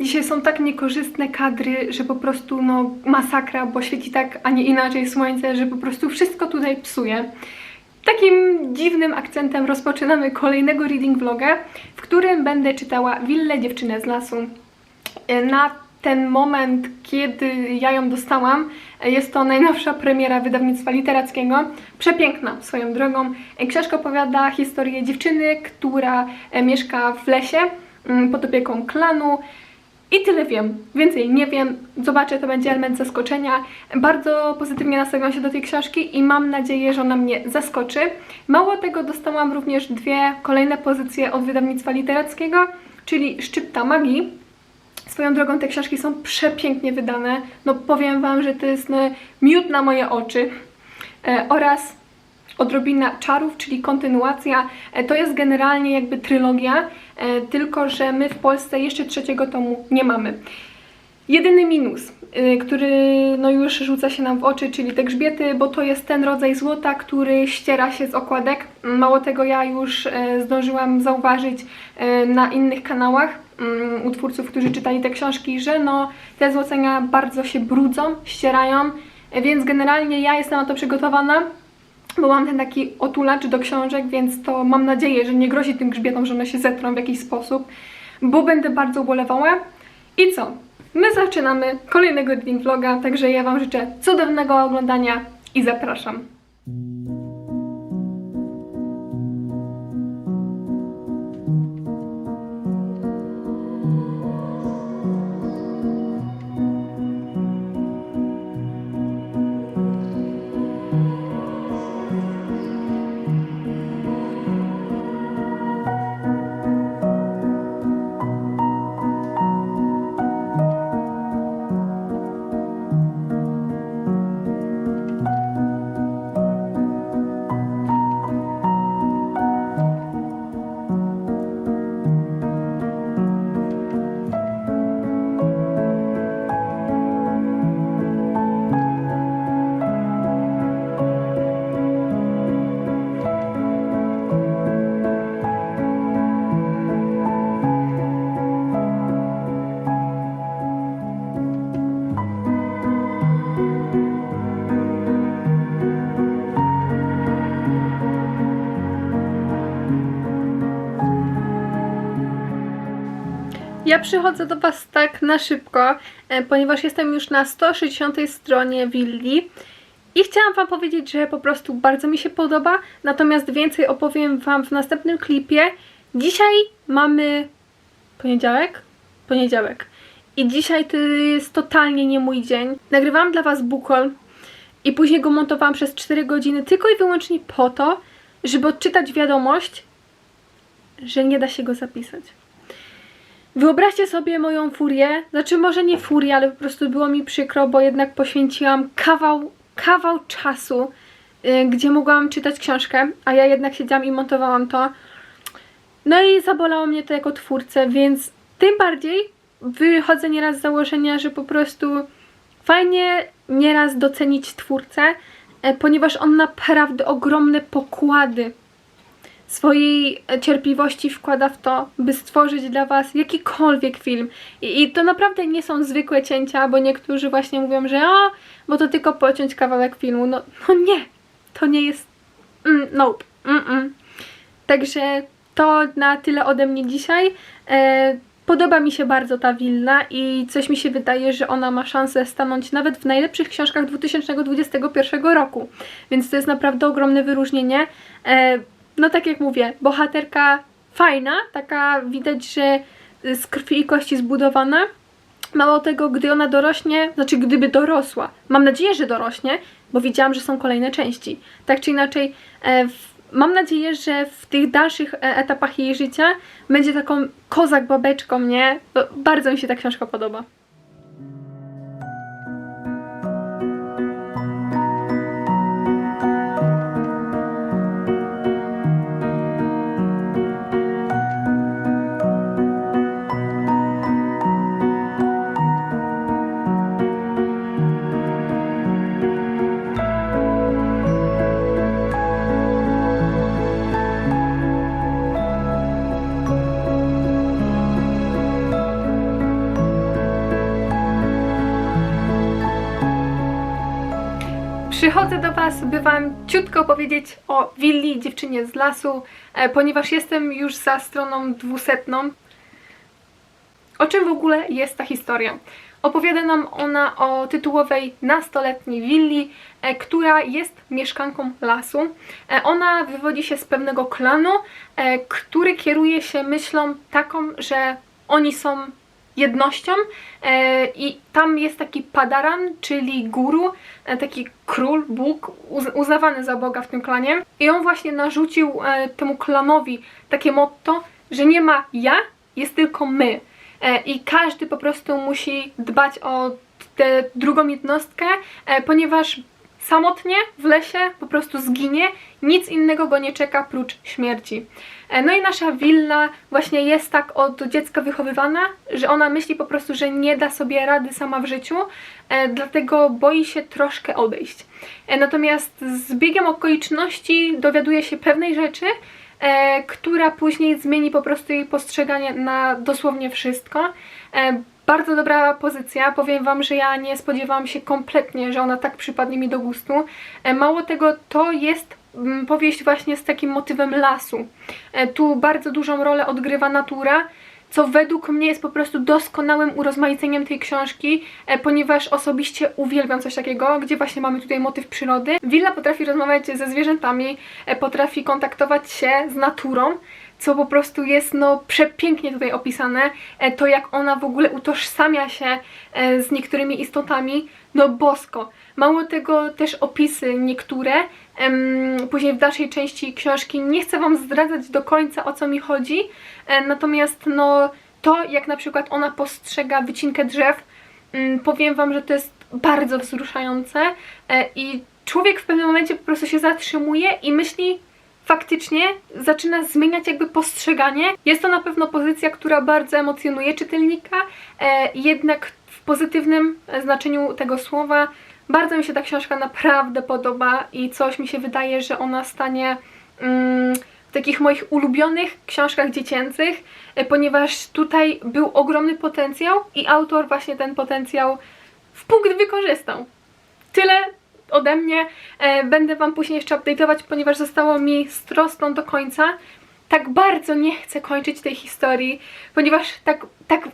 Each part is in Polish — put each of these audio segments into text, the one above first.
Dzisiaj są tak niekorzystne kadry, że po prostu no masakra, bo świeci tak, a nie inaczej słońce, że po prostu wszystko tutaj psuje. Takim dziwnym akcentem rozpoczynamy kolejnego reading vloga, w którym będę czytała Willę dziewczynę z lasu. E, Na ten moment, kiedy ja ją dostałam, e, jest to najnowsza premiera wydawnictwa literackiego. Przepiękna swoją drogą. E, Książka opowiada historię dziewczyny, która mieszka w lesie mm, pod opieką klanu. I tyle wiem. Więcej nie wiem. Zobaczę, to będzie element zaskoczenia. Bardzo pozytywnie nastawiam się do tej książki i mam nadzieję, że ona mnie zaskoczy. Mało tego, dostałam również dwie kolejne pozycje od wydawnictwa literackiego, czyli Szczypta Magii. Swoją drogą te książki są przepięknie wydane. No powiem Wam, że to jest no, miód na moje oczy. E, oraz Odrobina czarów, czyli kontynuacja. E, To jest generalnie jakby trylogia, e, tylko że my w Polsce jeszcze trzeciego tomu nie mamy. Jedyny minus, y, który no już rzuca się nam w oczy, czyli te grzbiety, bo to jest ten rodzaj złota, który ściera się z okładek. Mało tego, ja już e, zdążyłam zauważyć e, na innych kanałach mm, u twórców, którzy czytali te książki, że no te złocenia bardzo się brudzą, ścierają, e, więc generalnie ja jestem na to przygotowana bo mam ten taki otulacz do książek, więc to mam nadzieję, że nie grozi tym grzbietom, że one się zetrą w jakiś sposób, bo będę bardzo ubolewała. I co? My zaczynamy kolejnego reading vloga, także ja Wam życzę cudownego oglądania i zapraszam. Ja przychodzę do Was tak na szybko, e, ponieważ jestem już na 160 stronie willi i chciałam Wam powiedzieć, że po prostu bardzo mi się podoba, natomiast więcej opowiem Wam w następnym klipie. Dzisiaj mamy poniedziałek? Poniedziałek. I dzisiaj to jest totalnie nie mój dzień. Nagrywałam dla Was bukol i później go montowałam przez 4 godziny tylko i wyłącznie po to, żeby odczytać wiadomość, że nie da się go zapisać. Wyobraźcie sobie moją furię, znaczy może nie furię, ale po prostu było mi przykro, bo jednak poświęciłam kawał, kawał czasu, y, gdzie mogłam czytać książkę, a ja jednak siedziałam i montowałam to. No i zabolało mnie to jako twórcę, więc tym bardziej wychodzę nieraz z założenia, że po prostu fajnie nieraz docenić twórcę, e, ponieważ on naprawdę ogromne pokłady swojej cierpliwości wkłada w to, by stworzyć dla Was jakikolwiek film. I, I to naprawdę nie są zwykłe cięcia, bo niektórzy właśnie mówią, że o, bo to tylko pociąć kawałek filmu. No, no nie, to nie jest. Mm, nope. Mm -mm. Także to na tyle ode mnie dzisiaj. E, Podoba mi się bardzo ta willa i coś mi się wydaje, że ona ma szansę stanąć nawet w najlepszych książkach 2021 roku. Więc to jest naprawdę ogromne wyróżnienie. E, no tak jak mówię, bohaterka fajna, taka widać, że z krwi i kości zbudowana. Mało tego, gdy ona dorośnie, znaczy gdyby dorosła, mam nadzieję, że dorośnie, bo widziałam, że są kolejne części. Tak czy inaczej, e, w, mam nadzieję, że w tych dalszych e, etapach jej życia będzie taką kozak babeczką, nie? Bo bardzo mi się ta książka podoba. Przychodzę do Was, by Wam ciutko powiedzieć o willi dziewczynie z lasu, e, ponieważ jestem już za stroną dwusetną. O czym w ogóle jest ta historia? Opowiada nam ona o tytułowej nastoletniej willi, e, która jest mieszkanką lasu. E, ona wywodzi się z pewnego klanu, który kieruje się myślą taką, że oni są jednością e, i tam jest taki padaran, czyli guru, e, taki król, Bóg, uz- uznawany za Boga w tym klanie i on właśnie narzucił e, temu klanowi takie motto, że nie ma ja, jest tylko my i każdy po prostu musi dbać o tę drugą jednostkę, ponieważ samotnie w lesie po prostu zginie, nic innego go nie czeka prócz śmierci. E, No i nasza willa właśnie jest tak od dziecka wychowywana, że ona myśli po prostu, że nie da sobie rady sama w życiu, e, dlatego boi się troszkę odejść. E, Natomiast z biegiem okoliczności dowiaduje się pewnej rzeczy, która później zmieni po prostu jej postrzeganie na dosłownie wszystko. Bardzo dobra pozycja. Powiem Wam, że ja nie spodziewałam się kompletnie, że ona tak przypadnie mi do gustu. Mało tego, to jest powieść właśnie z takim motywem lasu. E, tu bardzo dużą rolę odgrywa natura, co według mnie jest po prostu doskonałym urozmaiceniem tej książki, e, ponieważ osobiście uwielbiam coś takiego, gdzie właśnie mamy tutaj motyw przyrody. Willa potrafi rozmawiać ze zwierzętami, e, potrafi kontaktować się z naturą, co po prostu jest no przepięknie tutaj opisane, to jak ona w ogóle utożsamia się z niektórymi istotami, no bosko. Mało tego też opisy niektóre, em, później w dalszej części książki nie chcę Wam zdradzać do końca o co mi chodzi, e, natomiast no to jak na przykład ona postrzega wycinkę drzew, mm, powiem Wam, że to jest bardzo wzruszające e, i człowiek w pewnym momencie po prostu się zatrzymuje i myśli, faktycznie zaczyna zmieniać jakby postrzeganie. Jest to na pewno pozycja, która bardzo emocjonuje czytelnika, e, jednak pozytywnym znaczeniu tego słowa. Bardzo mi się ta książka naprawdę podoba i coś mi się wydaje, że ona stanie mm, w takich moich ulubionych książkach dziecięcych, e, ponieważ tutaj był ogromny potencjał i autor właśnie ten potencjał w punkt wykorzystał. Tyle ode mnie. E, będę Wam później jeszcze update'ować, ponieważ zostało mi z troską do końca. Tak bardzo nie chcę kończyć tej historii, ponieważ tak, tak,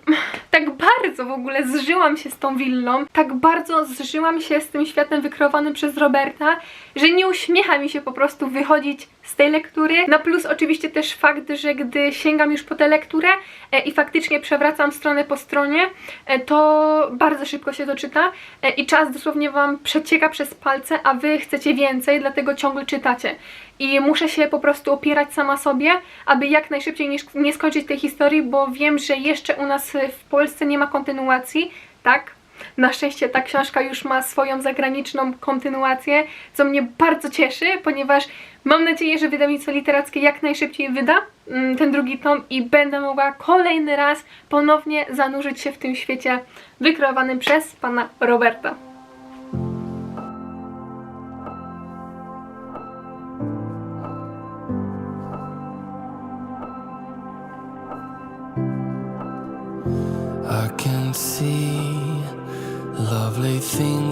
tak bardzo w ogóle zżyłam się z tą willą, tak bardzo zżyłam się z tym światem wykreowanym przez Roberta, że nie uśmiecha mi się po prostu wychodzić z tej lektury. Na plus oczywiście też fakt, że gdy sięgam już po tę lekturę e, i faktycznie przewracam stronę po stronie, e, to bardzo szybko się to czyta e, i czas dosłownie Wam przecieka przez palce, a Wy chcecie więcej, dlatego ciągle czytacie. I muszę się po prostu opierać sama sobie, aby jak najszybciej nie, nie skończyć tej historii, bo wiem, że jeszcze u nas w Polsce nie ma kontynuacji, tak? Na szczęście ta książka już ma swoją zagraniczną kontynuację, co mnie bardzo cieszy, ponieważ mam nadzieję, że wydawnictwo literackie jak najszybciej wyda mm, ten drugi tom i będę mogła kolejny raz ponownie zanurzyć się w tym świecie wykreowanym przez pana Roberta.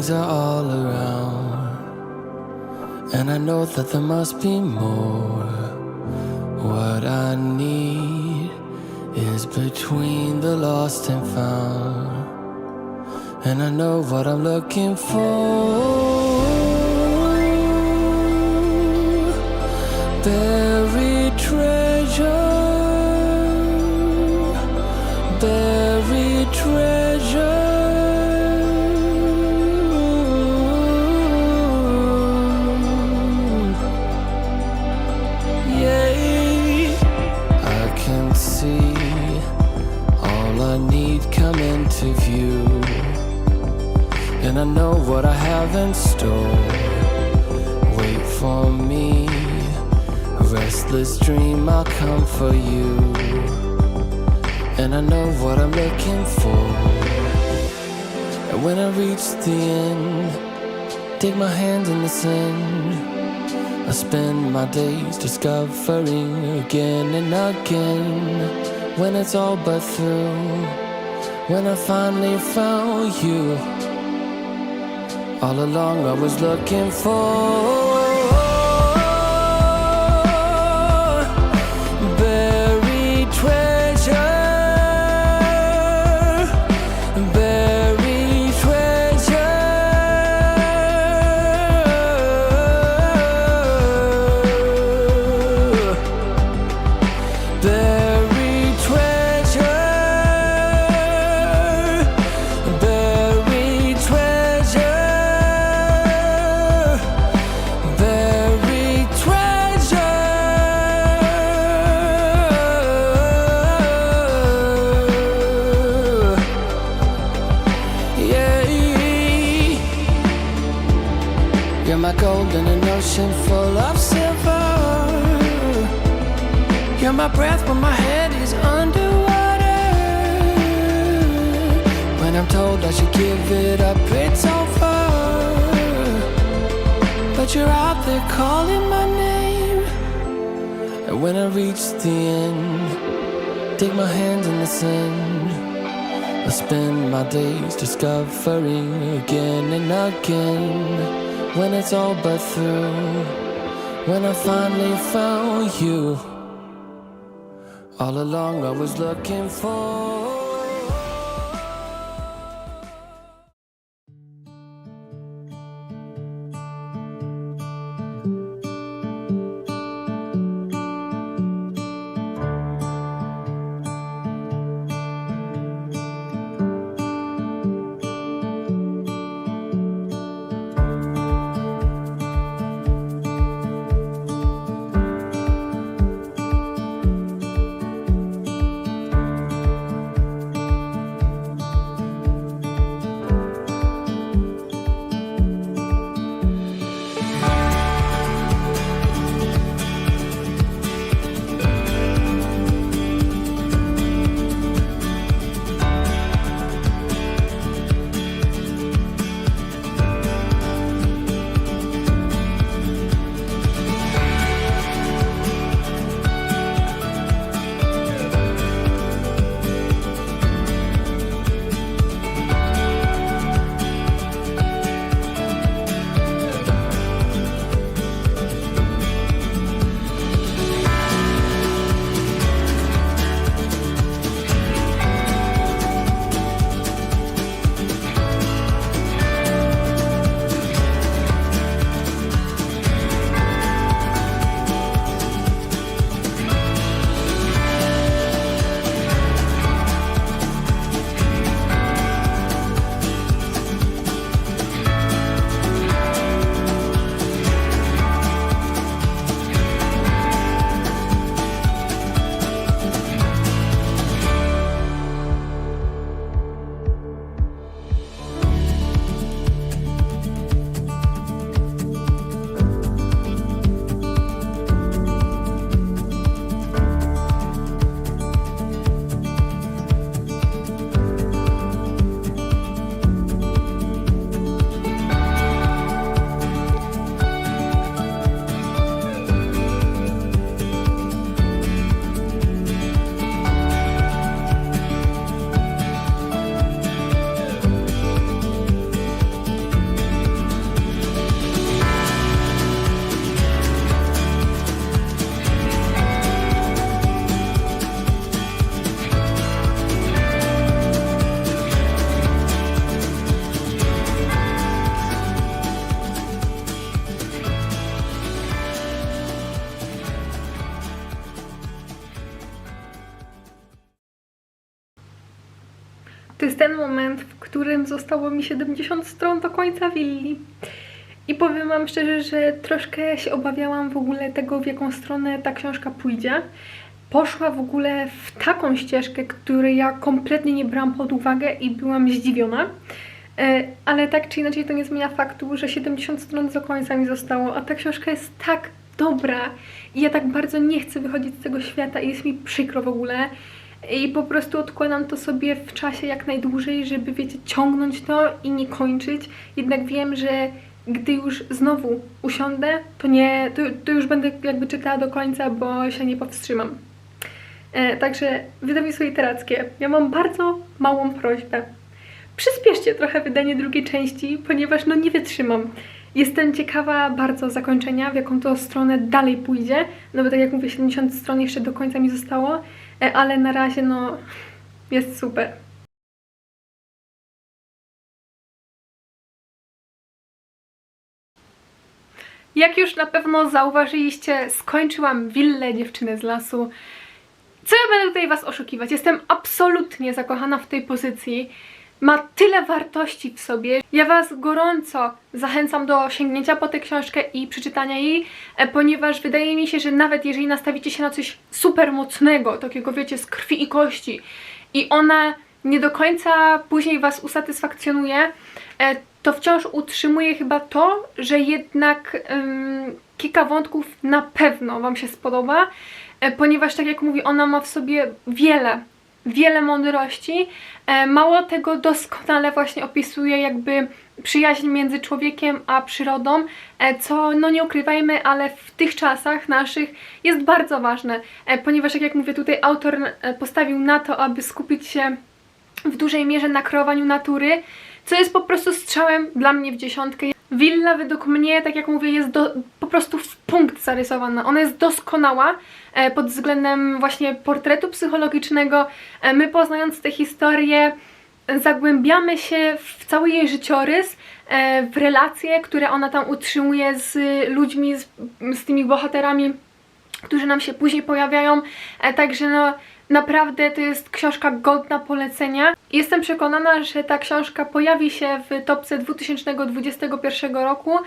Things are all around, and I know that there must be more. What I need is between the lost and found, and I know what I'm looking for. Buried treasure buried treasure. Need come into view, and I know what I have in store. Wait for me, restless dream, I'll come for you and I know what I'm looking for. And when I reach the end, take my hand in the sand. I spend my days discovering again and again. When it's all but through, when I finally found you, All along I was looking for end, take my hands in the sand. I spend my days discovering again and again. When it's all but through, when I finally found you. All along I was looking for. Moment, w którym zostało mi 70 stron do końca willi. I powiem Wam szczerze, że troszkę się obawiałam w ogóle tego, w jaką stronę ta książka pójdzie. Poszła w ogóle w taką ścieżkę, której ja kompletnie nie brałam pod uwagę i byłam zdziwiona. E, Ale tak czy inaczej to nie zmienia faktu, że 70 stron do końca mi zostało, a ta książka jest tak dobra i ja tak bardzo nie chcę wychodzić z tego świata i jest mi przykro w ogóle. I po prostu odkładam to sobie w czasie jak najdłużej, żeby wiecie, ciągnąć to i nie kończyć. Jednak wiem, że gdy już znowu usiądę, to nie, to, to już będę jakby czytała do końca, bo się nie powstrzymam. E, także wydawnictwo literackie. Ja mam bardzo małą prośbę. przyspieszcie trochę wydanie drugiej części, ponieważ no nie wytrzymam. Jestem ciekawa bardzo zakończenia, w jaką to stronę dalej pójdzie. No bo tak jak mówię, 70 stron jeszcze do końca mi zostało, ale na razie no jest super. Jak już na pewno zauważyliście, skończyłam willę dziewczyny z lasu. Co ja będę tutaj Was oszukiwać? Jestem absolutnie zakochana w tej pozycji. Ma tyle wartości w sobie. Ja Was gorąco zachęcam do sięgnięcia po tę książkę i przeczytania jej, e, ponieważ wydaje mi się, że nawet jeżeli nastawicie się na coś super mocnego, takiego wiecie, z krwi i kości, i ona nie do końca później Was usatysfakcjonuje, e, to wciąż utrzymuje chyba to, że jednak ym, kilka wątków na pewno Wam się spodoba, e, ponieważ tak jak mówi, ona ma w sobie wiele, wiele mądrości. E, Mało tego doskonale właśnie opisuje jakby przyjaźń między człowiekiem a przyrodą, e, co no nie ukrywajmy, ale w tych czasach naszych jest bardzo ważne, e, ponieważ jak mówię, tutaj autor postawił na to, aby skupić się w dużej mierze na kreowaniu natury, co jest po prostu strzałem dla mnie w dziesiątkę. Willa według mnie, tak jak mówię, jest do, po prostu w punkt zarysowana. Ona jest doskonała e, pod względem właśnie portretu psychologicznego. E, my poznając tę historię zagłębiamy się w cały jej życiorys, e, w relacje, które ona tam utrzymuje z ludźmi, z, z tymi bohaterami, którzy nam się później pojawiają. E, Także no naprawdę to jest książka godna polecenia. Jestem przekonana, że ta książka pojawi się w topce 2021 roku,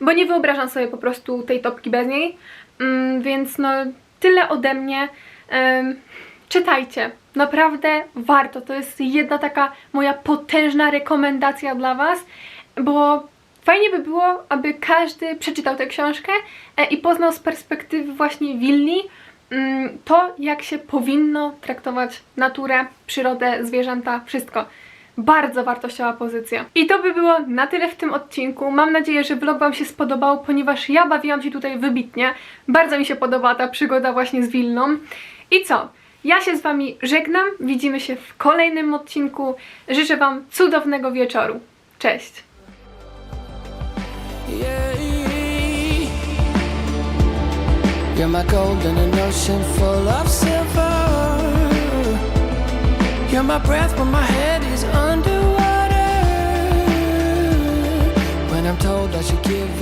bo nie wyobrażam sobie po prostu tej topki bez niej. Mm, Więc no tyle ode mnie. Czytajcie. Naprawdę warto. To jest jedna taka moja potężna rekomendacja dla Was, bo Fajnie by było, aby każdy przeczytał tę książkę e, i poznał z perspektywy właśnie willi mm, to, jak się powinno traktować naturę, przyrodę, zwierzęta, wszystko. Bardzo wartościowa pozycja. I to by było na tyle w tym odcinku. Mam nadzieję, że vlog Wam się spodobał, ponieważ ja bawiłam się tutaj wybitnie. Bardzo mi się podobała ta przygoda właśnie z Wilną. I co? Ja się z Wami żegnam. Widzimy się w kolejnym odcinku. Życzę Wam cudownego wieczoru. Cześć! You're my gold in an ocean full of silver. You're my breath when my head is underwater. When I'm told I should give